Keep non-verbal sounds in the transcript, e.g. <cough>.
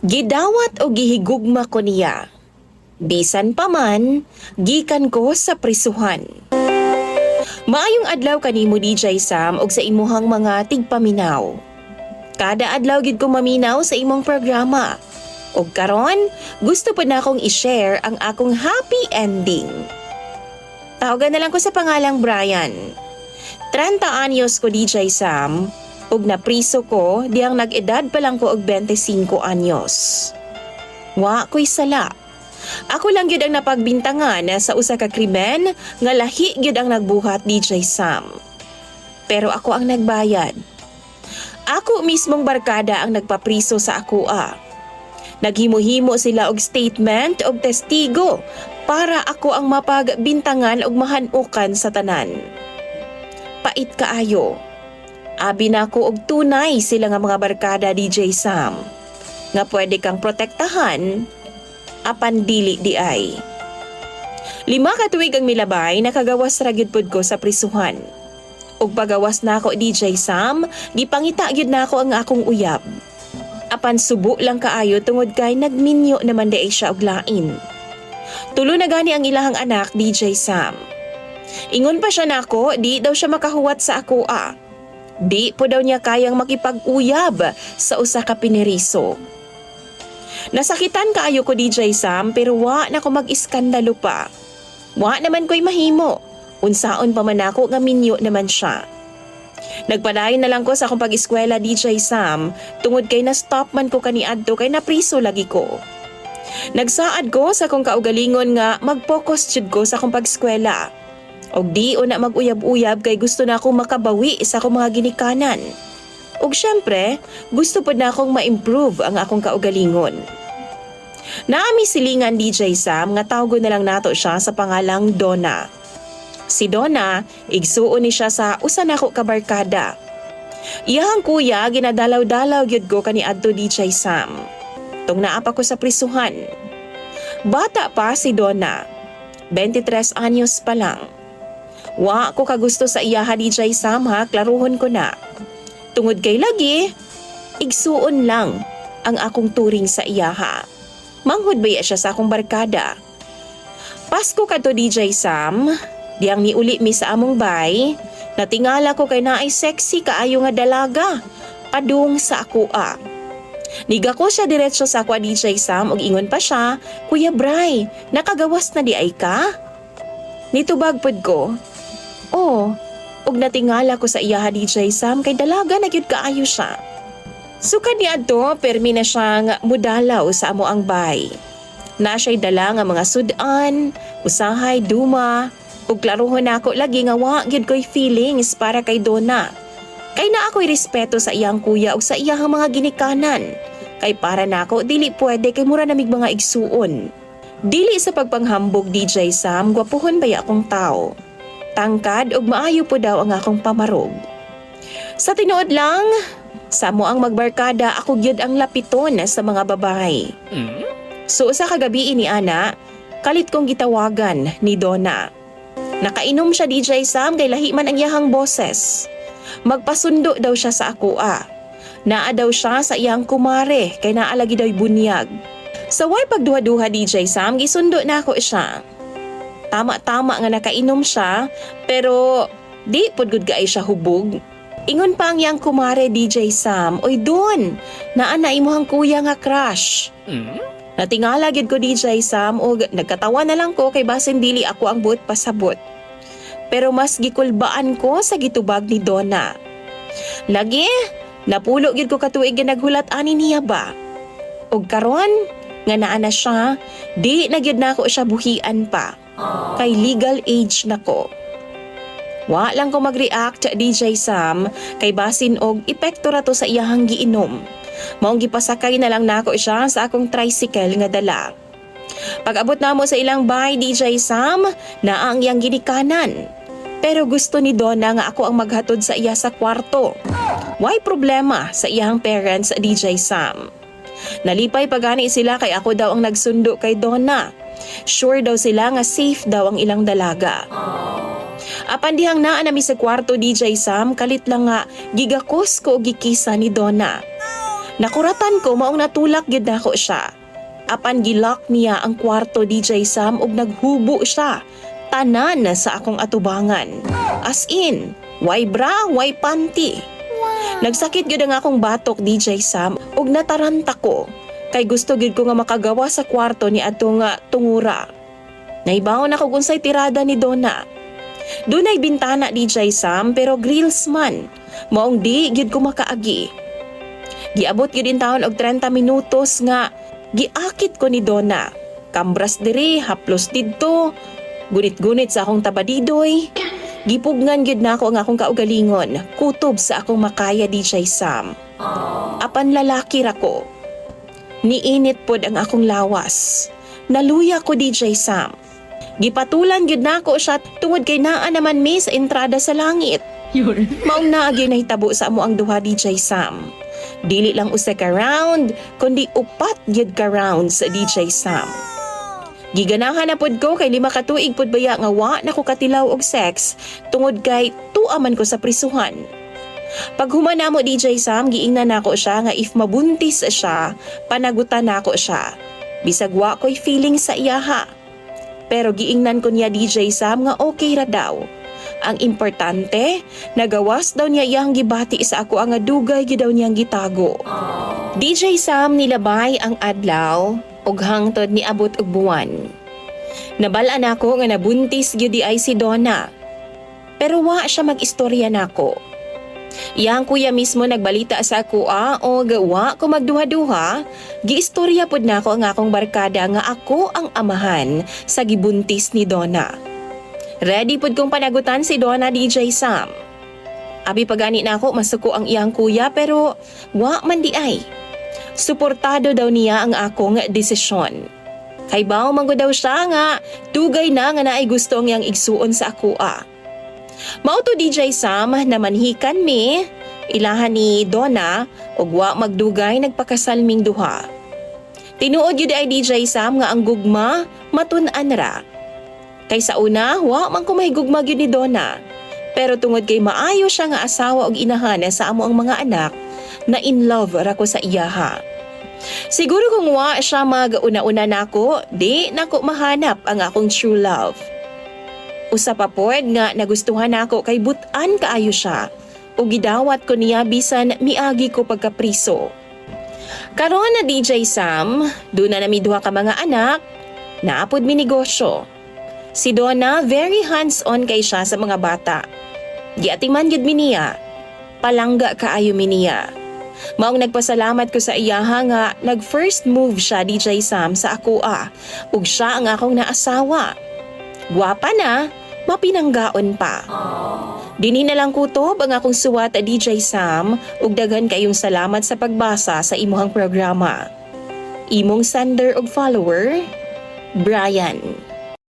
Gidawat o gihigugma ko niya. Bisan pa man, gikan ko sa prisuhan. Maayong adlaw kanimo DJ Sam og sa imuhang mga tigpaminaw. Kada adlaw gid ko maminaw sa imong programa. Og karon, gusto pa na akong i-share ang akong happy ending. Tawagan na lang ko sa pangalang Brian. 30 anyos ko DJ Sam, ug napriso ko diyang nag-edad pa lang ko og 25 anyos. Wa ko'y sala. Ako lang gyud ang napagbintangan sa usa ka krimen nga lahi gyud ang nagbuhat DJ Sam. Pero ako ang nagbayad. Ako mismong barkada ang nagpapriso sa ako ah. Naghimo-himo sila og statement og testigo para ako ang mapagbintangan og mahanukan sa tanan. Pait kaayo. Abi na ko og tunay sila nga mga barkada DJ Sam. Nga pwede kang protektahan apan dili di ay. Lima ka tuig ang milabay nakagawas ra gyud pud ko sa prisuhan. Ug pagawas na ako DJ Sam, gipangita gyud na ako ang akong uyab. Apan subo lang kaayo tungod kay nagminyo naman di siya og lain. Tulo na gani ang ilahang anak DJ Sam. Ingon pa siya nako, di daw siya makahuwat sa ako ah. Di po daw niya kayang makipag-uyab sa usa ka pineriso. Nasakitan kaayo ko DJ Sam pero wa na ko mag-iskandalo pa. Wa naman ko'y mahimo. Unsaon pa man ako nga minyo naman siya. Nagpadayon na lang ko sa akong pag-eskwela DJ Sam tungod kay na-stop man ko kaniadto kay napriso lagi ko. Nagsaad ko sa akong kaugalingon nga mag-focus jud ko sa akong pag-eskwela. Og di o na mag-uyab-uyab kay gusto na akong makabawi sa akong mga ginikanan. Ug syempre, gusto pod na akong ma-improve ang akong kaugalingon. Naami silingan DJ Sam nga tawgo na lang nato siya sa pangalang Donna. Si Donna, igsuon ni siya sa usa nako ka barkada. Iyahang kuya ginadalaw-dalaw gyud ko kani adto DJ Sam. Tung naapa ko sa prisuhan. Bata pa si Donna. 23 anyos pa lang. Wa ko kagusto sa iyaha DJ Sam ha, klaruhon ko na. Tungod kay lagi, igsuon lang ang akong turing sa iyaha. Manghud ba iya siya sa akong barkada? Pasko kadto DJ Sam, diyang niuli mi sa among bay, natingala ko kay naay sexy kaayo nga dalaga, padung sa ako ah. Niga ko siya diretso sa akwa DJ Sam ug ingon pa siya, Kuya Bray, nakagawas na di ay ka? Nitubag pod ko, Oh, ug natingala ko sa iyaha DJ Sam kay dalaga na gyud kaayo siya. Sukad ni adto permi na siyang mudalaw sa amo ang bay. Na siya'y dala nga mga sudan, usahay, duma, ug klarohon ako lagi nga wa gyud ko'y feelings para kay Donna. Kay na ako'y respeto sa iyang kuya ug sa iyang mga ginikanan. Kay para nako dili pwede kay mura namig mga igsuon. Dili sa pagpanghambog DJ Sam, gwapuhon baya akong tao. Tangkad ug maayo po daw ang akong pamarog. Sa tinuod lang, sa mo ang magbarkada ako gyud ang lapiton sa mga babae. So sa kagabi ni Ana, kalit kong gitawagan ni Donna. Nakainom siya DJ Sam kay lahi man ang iyahang boses. Magpasundo daw siya sa ako ah. Naa daw siya sa iyang kumare kay naalagi daw'y bunyag. Sa way pagduha-duha DJ Sam, gisundo na ako siya. Tama-tama nga nakainom siya, pero di pod gud gaay siya hubog. Ingon pa ang yang kumare DJ Sam, oy doon, naa na imuhang kuya nga crush. Natingala gid ko DJ Sam og nagkatawa na lang ko kay basin dili ako ang buot pasabot. Pero mas gikulbaan ko sa gitubag ni Donna. Lagi, napulo gid ko katuig nga naghulat ani niya ba. Og karon nga naa na siya, di na gyud na ako siya buhian pa. Kay legal age na ko. Wa lang ko mag-react DJ Sam kay basin og epekto ra to sa iyahang giinom. Maong gipasakay na lang nako siya sa akong tricycle nga dala. Pag-abot na mo sa ilang bahay DJ Sam, na ang iyang ginikanan. Pero gusto ni Donna nga ako ang maghatod sa iya sa kwarto. Why problema sa iyang parents DJ Sam? Nalipay pagani sila kay ako daw ang nagsundo kay Donna. Sure daw sila nga safe daw ang ilang dalaga. Apan dihang naa nami sa kwarto DJ Sam, kalit lang nga gigakos ko gikisa ni Donna. Nakuratan ko maong natulak gyud nako siya. Apan gilock niya ang kwarto DJ Sam ug naghubo siya. Tanan na sa akong atubangan. As in, why bra, why panty. Nagsakit gyud ang akong batok DJ Sam ug nataranta ko. Kay gusto gyud ko nga makagawa sa kwarto ni ato nga tungura. Naibawon ako kung say tirada ni Donna. Dunay bintana DJ Sam pero grills man. Maong di gyud ko makaagi. Giabot gyud in taon og 30 minutos nga giakit ko ni Donna. Kambras diri, haplos didto. Gunit-gunit sa akong tabadidoy. Gipugngan gyud nako ang akong kaugalingon. Kutob sa akong makaya DJ Sam. Apan lalaki ra ko. Niinit pod ang akong lawas. Naluya ko DJ Sam. Gipatulan gyud nako siya tungod kay naa naman mi sa entrada sa langit. <laughs> Maong naagi nahitabo sa amo ang duha DJ Sam. Dili lang usa ka round, kundi upat gyud ka round sa DJ Sam. Giganahan na pod ko kay lima ka tuig pod baya nga wa na ko katilaw og sex tungod kay tuaman ko sa prisuhan. Pag humana mo DJ Sam, giingnan nako siya nga if mabuntis siya, panagutan nako siya. Bisag wa ko'y feeling sa iyaha. Pero giingnan ko niya DJ Sam nga okay ra daw. Ang importante, nagawas daw niya iyang gibati sa ako ang dugay gyud daw niyang gitago. DJ Sam nilabay ang adlaw ug hangtod ni abot og buwan. Nabalaan ako nga nabuntis gyud ay si Donna. Pero wa siya mag-istorya nako. Iyang kuya mismo nagbalita sa ako ah, o gawa ko magduha-duha, giistorya pod nako ang akong barkada nga ako ang amahan sa gibuntis ni Donna. Ready pod kong panagutan si Donna DJ Sam. Abi pagani na ako masuko ang iyang kuya pero wa man di ay. Suportado daw niya ang akong desisyon. Kay bao manggo daw siya nga tugay na nga naay gusto ang iyang igsuon sa ako ah. Mauto DJ Sam na manhikan mi, ilahan ni Donna ug wa magdugay nagpakasal ming duha. Tinuod yun ay DJ Sam nga ang gugma matun-an ra. Kay sa una, wa man ko mahigugma gyud ni Donna. Pero tungod kay maayo siya nga asawa og inahan sa amo ang mga anak, na in love ra ko sa iyaha. Siguro kung wa siya mag-una-una nako, di nako mahanap ang akong true love. Usa pa pod nga nagustuhan nako kay butan kaayo siya. Ug gidawat ko niya bisan miagi ko pagkapriso. Karon na DJ Sam, doon na nami duha ka mga anak, naapod mi negosyo. Si Donna very hands-on kay siya sa mga bata. Giatiman gyud mi niya. Palangga kaayo mi niya. Maong nagpasalamat ko sa iyaha nga nag first move siya DJ Sam sa ako ah. Ug siya ang akong naasawa. Gwapa na, mapinanggaon pa. Dini na lang kutob ang akong suwat a DJ Sam ug daghan kayong salamat sa pagbasa sa imuhang programa. Imong sender ug follower, Brian.